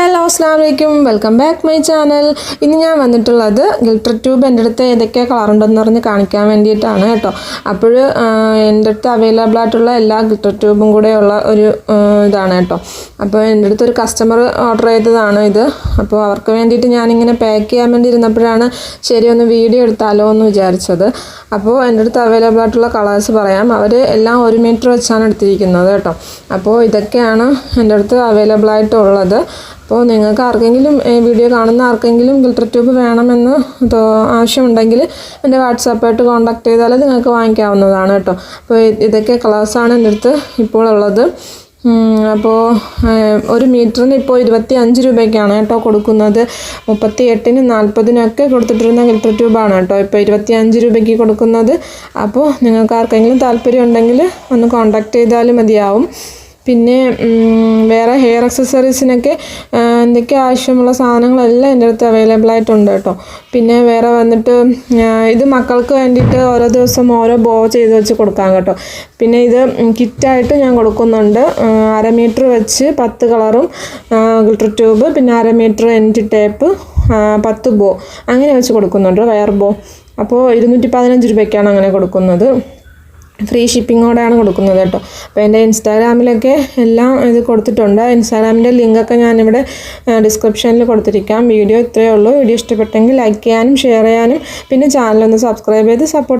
Hello. Hello അസ്സാം വലൈക്കും welcome back my channel. ഇന്ന് ഞാൻ വന്നിട്ടുള്ളത് ഗിൽട്ടർ ട്യൂബ് എന്റെ അടുത്ത് ഏതൊക്കെ കളറുണ്ടെന്ന് പറഞ്ഞ് കാണിക്കാൻ വേണ്ടിയിട്ടാണ് കേട്ടോ. അപ്പോൾ എന്റെ അടുത്ത് അവൈലബിൾ ആയിട്ടുള്ള എല്ലാ ഗിൽട്ടർ ട്യൂബും കൂടെയുള്ള ഒരു ഇതാണ് കേട്ടോ. അപ്പോൾ എന്റെ അടുത്ത് ഒരു കസ്റ്റമർ ഓർഡർ ചെയ്തതാണ് ഇത്. അപ്പോൾ അവർക്ക് വേണ്ടിയിട്ട് ഞാനിങ്ങനെ പാക്ക് ചെയ്യാൻ വേണ്ടി ഇരുന്നപ്പോഴാണ് ശരി ഒന്ന് വീഡിയോ എടുത്താലോ എന്ന് വിചാരിച്ചത്. അപ്പോൾ എന്റെ അടുത്ത് അവൈലബിൾ ആയിട്ടുള്ള കളേഴ്സ് പറയാം. അവർ എല്ലാം ഒരു മീറ്റർ വെച്ചാണ് എടുത്തിരിക്കുന്നത് കേട്ടോ. അപ്പോൾ ഇതൊക്കെയാണ് എന്റെ അടുത്ത് അവൈലബിൾ ആയിട്ടുള്ളത്. അപ്പോൾ നിങ്ങൾക്ക് ആർക്കെങ്കിലും വീഡിയോ കാണുന്ന ആർക്കെങ്കിലും ഗിൽട്ടർ ട്യൂബ് വേണമെന്ന് ആവശ്യമുണ്ടെങ്കിൽ എന്റെ വാട്സാപ്പായിട്ട് കോൺടാക്ട് ചെയ്താൽ നിങ്ങൾക്ക് വാങ്ങിക്കാവുന്നതാണ് കേട്ടോ. അപ്പോൾ ഇതൊക്കെ കളേഴ്സാണ് എന്റെ അടുത്ത് ഇപ്പോൾ ഉള്ളത്. അപ്പോൾ ഒരു മീറ്ററിന് ഇപ്പോൾ ഇരുപത്തി അഞ്ച് രൂപയ്ക്കാണ് കേട്ടോ കൊടുക്കുന്നത്. മുപ്പത്തി എട്ടിനും നാൽപ്പതിനൊക്കെ കൊടുത്തിട്ടിരുന്ന ഗിൽട്ടർ ട്യൂബാണ് കേട്ടോ ഇപ്പോൾ ഇരുപത്തി അഞ്ച് രൂപയ്ക്ക് കൊടുക്കുന്നത്. അപ്പോൾ നിങ്ങൾക്ക് ആർക്കെങ്കിലും താല്പര്യം ഉണ്ടെങ്കിൽ ഒന്ന് കോൺടാക്ട് ചെയ്താൽ മതിയാവും. പിന്നെ വേറെ ഹെയർ അക്സസറീസിനൊക്കെ എന്തൊക്കെ ആവശ്യമുള്ള സാധനങ്ങളെല്ലാം എന്റെ അടുത്ത് അവൈലബിൾ ആയിട്ടുണ്ട് കേട്ടോ. പിന്നെ വേറെ വന്നിട്ട് ഇത് മക്കൾക്ക് വേണ്ടിയിട്ട് ഓരോ ദിവസം ഓരോ ബോ ചെയ്ത് വെച്ച് കൊടുക്കാം കേട്ടോ. പിന്നെ ഇത് കിറ്റായിട്ട് ഞാൻ കൊടുക്കുന്നുണ്ട്. അര മീറ്റർ വെച്ച് പത്ത് കളറും ഗ്ലിറ്റർ ട്യൂബ് പിന്നെ അര മീറ്റർ എന്റി ടേപ്പ് പത്ത് ബോ അങ്ങനെ വെച്ച് കൊടുക്കുന്നുണ്ട് വയർ ബോ അപ്പോൾ ഇരുന്നൂറ്റി പതിനഞ്ച് രൂപയ്ക്കാണ് അങ്ങനെ കൊടുക്കുന്നത്. ഫ്രീ ഷിപ്പിങ്ങോടെയാണ് കൊടുക്കുന്നത് കേട്ടോ. അപ്പോൾ എന്റെ ഇൻസ്റ്റാഗ്രാമിലൊക്കെ എല്ലാം ഇത് കൊടുത്തിട്ടുണ്ട്. ഇൻസ്റ്റാഗ്രാമിന്റെ ലിങ്കൊക്കെ ഞാനിവിടെ ഡിസ്ക്രിപ്ഷനിൽ കൊടുത്തിരിക്കാം. വീഡിയോ ഇത്രയേ ഉള്ളൂ. വീഡിയോ ഇഷ്ടപ്പെട്ടെങ്കിൽ ലൈക്ക് ചെയ്യാനും ഷെയർ ചെയ്യാനും പിന്നെ ചാനലൊന്ന് സബ്സ്ക്രൈബ് ചെയ്ത് സപ്പോർട്ട്